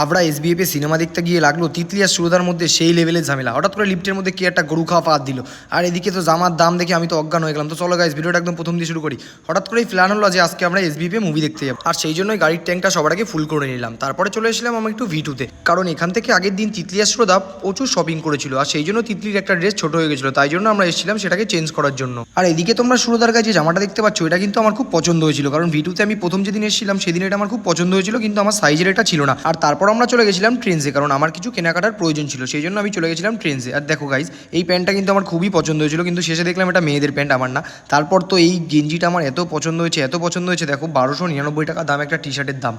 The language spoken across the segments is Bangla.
হাবড়া এসবিএফে সিনেমা দেখতে গিয়ে লাগল তিতলি আর সুরদার মধ্যে সেই লেভেলের ঝামেলা। হঠাৎ করে লিফটের মধ্যে কি একটা গরু খাওয়া পাত দিল। আর এদিকে তো জামার দাম দেখে আমি তো অজ্ঞান হয়ে গেলাম। তো চলো গাইজ ভিডিওটা একদম প্রথম দিয়ে শুরু করি। হঠাৎ করেই প্ল্যান হলো যে আজকে আমরা এসবিএফে মুভি দেখতে যাব। আর সেই জন্যই গাড়ির ট্যাঙ্কটা সবার আগে ফুল করে নিলাম। তারপরে চলে এসেছিলাম আমি একটু ভিটুতে কারণ এখান থেকে আগের দিন তিতলি আর সুরদা প্রচুর শপিং করেছিল। আর সেই জন্য তিতলির একটা ড্রেস ছোট হয়ে গেছিল। তাই জন্য আমরা এসেছিলাম সেটাকে চেঞ্জ করার জন্য। আর এদিকে তোমরা সুরদার কাছে জামাটা দেখতে পাচ্ছ, এটা কিন্তু আমার খুব পছন্দ হয়েছিল। কারণ ভিটুতে আমি প্রথম যেদিন এসেছিলাম, সেদিন এটা আমার খুব পছন্দ হয়েছিল, কিন্তু আমার সাইজের এটা ছিল না। আর তারপর আমরা চলে গেছিলাম ট্রেনসে কারণ আমার কিছু কেনাকাটার প্রয়োজন ছিল, সেই জন্য আমি চলে গেছিলাম ট্রেনসে আর দেখো গাইজ এই প্যান্টটা কিন্তু আমার খুবই পছন্দ হয়েছিল, কিন্তু শেষে দেখলাম এটা মেয়েদের প্যান্ট, আমার না। তারপর তো এই গেঞ্জিটা আমার এত পছন্দ হয়েছে, এত পছন্দ হয়েছে, দেখো, বারোশো নিরানব্বই টাকা দাম একটা টি শার্টের দাম।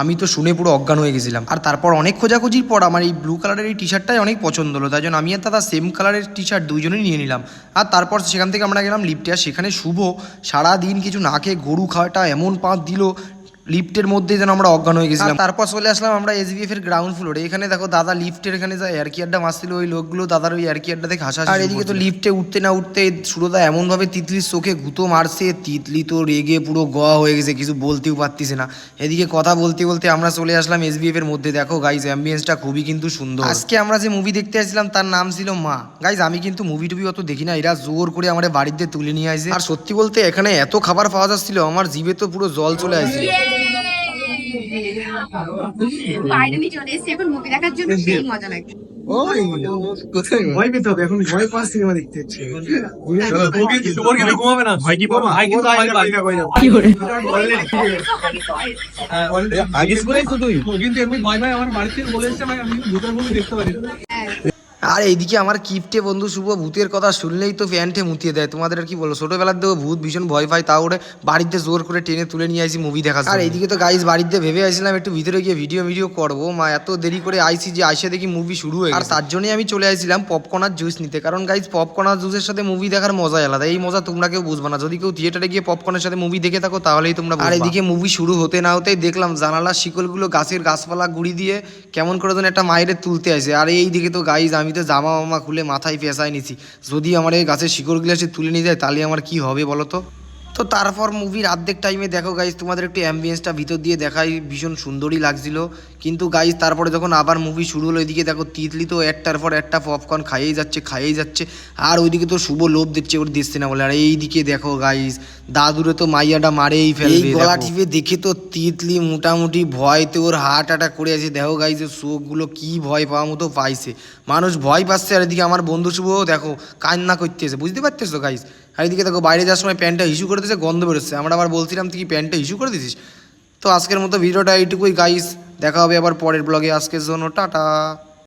আমি তো শুনে পুরো অজ্ঞান হয়ে গেছিলাম। আর তারপর অনেক খোঁজাখুঁজির পর আমার এই ব্লু কালারের এই টি শার্টটাই অনেক পছন্দ হলো তাই জন্য আমি আর দাদা সেম কালারের টি শার্ট দুজনেই নিয়ে নিলাম। আর তারপর সেখান থেকে আমরা গেলাম লিফটে আর সেখানে শুভ সারাদিন কিছু না খেয়ে গরু খাওয়াটা এমন পাঁচ দিল লিফটের মধ্যে যেন আমরা অজ্ঞান হয়ে গেছিলাম। তারপর চলে আসলাম আমরা এসবিএফ এর গ্রাউন্ড ফ্লোরে এখানে দেখো দাদা লিফটের এখানে যা এয়ার কিয়ারটা মারছিল ওই লোকগুলো দাদার ওই এয়ার কিয়ারটা দেখে হাসা আর এদিকে তো লিফটে উঠতে না উঠতে সুরদা এমন ভাবে তিতলির চোখে গুঁতো মারছে তিতলি তো রেগে পুরো গয়া হয়ে গেছে কিছু বলতেও পারতিছে না। এদিকে কথা বলতে বলতে আমরা চলে আসলাম এসবিএফ এর মধ্যে। দেখো গাইজ অ্যাম্বিয়েন্সটা খুবই কিন্তু সুন্দর। আজকে আমরা যে মুভি দেখতে আসছিলাম তার নাম ছিল মা। গাইজ আমি কিন্তু মুভি টুভি অত দেখি না এরা জোর করে আমার বাড়িতে তুলে নিয়ে আসে। আর সত্যি বলতে এখানে এত খাবার পাওয়া যাচ্ছিল আমার জিভে তো পুরো জল চলে আসছিল বাইরে নিয়ে চলে এসেছি এখন মুভি দেখার জন্য সেই মজা লাগে সিনেমা দেখতে আমি পারি না। আর এইদিকে আমার কিপটে বন্ধু শুভ ভূতের কথা শুনলেই তো প্যান্টে মুতিয়ে দেয়। তোমাদের আর কি বলো ছোটবেলার দেখো ভূত ভীষণ ভয় পায় তা ওরে বাড়িতে জোর করে টেনে তুলে নিয়ে আসি মুভি দেখা আর এইদিকে তো গাইজ বাড়িতে ভেবে আইছিলাম একটু ভিতরে গিয়ে ভিডিও ভিডিও করব। মা এত দেরি করে আইসি যে আইসে দেখি মুভি শুরু হয়ে আর তার জন্যই আমি চলে আসছিলাম পপকর্ন আর জুস নিতে। কারণ গাইজ পপকর্ন আর জুসের সাথে মুভি দেখার মজাই আলাদা। এই মজা তোমরা কেউ বুঝবে না। যদি কেউ থিয়েটারে গিয়ে পপকর্নের সাথে মুভি দেখে থাকো তাহলেই তোমরা আর এদিকে মুভি শুরু হতে না হতেই দেখলাম জানালার শিকলগুলো গাছের গাছপালা গুড়ি দিয়ে কেমন করে যেন একটা মায়ের তুলতে আসে আর এই দিকে তো গাইজ আমি তো জামা মামা খুলে মাথায় পেঁচায় নিছি। যদি আমার এই গাছের শিকড়গুলো এসে তুলে নিয়ে যায়, তাহলে আমার কি হবে বলো তো? তো তারপর মুভির আর্ধেক টাইমে দেখো গাইজ তোমাদের একটু অ্যাম্বিয়েন্সটা ভিতর দিয়ে দেখাই ভীষণ সুন্দরই লাগছিল। কিন্তু গাইজ তারপরে যখন আবার মুভি শুরু হলো এদিকে দেখো তিতলি তো একটার পর একটা পপকর্ন খাইয়েই যাচ্ছে খাইয়েই যাচ্ছে। আর ওইদিকে তো শুভ লোভ দিচ্ছে ওর দিচ্ছে না বলে। আর এইদিকে দেখো গাইজ দাদুরে তো মাইয়াটা মারেই ফেলবে এই গলা টিপে দেখে তো তিতলি মোটামুটি ভয়তে ওর হার্ট অ্যাটাক করে আছে। দেখো গাইজ চোখগুলো কি ভয় পাওয়ার মতো পাইছে। মানুষ ভয় পাচ্ছে আর এদিকে আমার বন্ধু শুভ দেখো কান্না করতেছে বুঝতে পারতেছো গাইজ আর দেখো বাইরে যাওয়ার সময় প্যান্টটা ইস্যু করে দিয়েছে, গন্ধ বেরোচ্ছে। আমরা আবার বলছিলাম, তুই কি প্যান্টটা ইস্যু করে দিছিস তো আজকের মতো ভিডিওটা এইটুকুই গাইস দেখা হবে আবার পরের ব্লগে আজকের জন্য টাটা।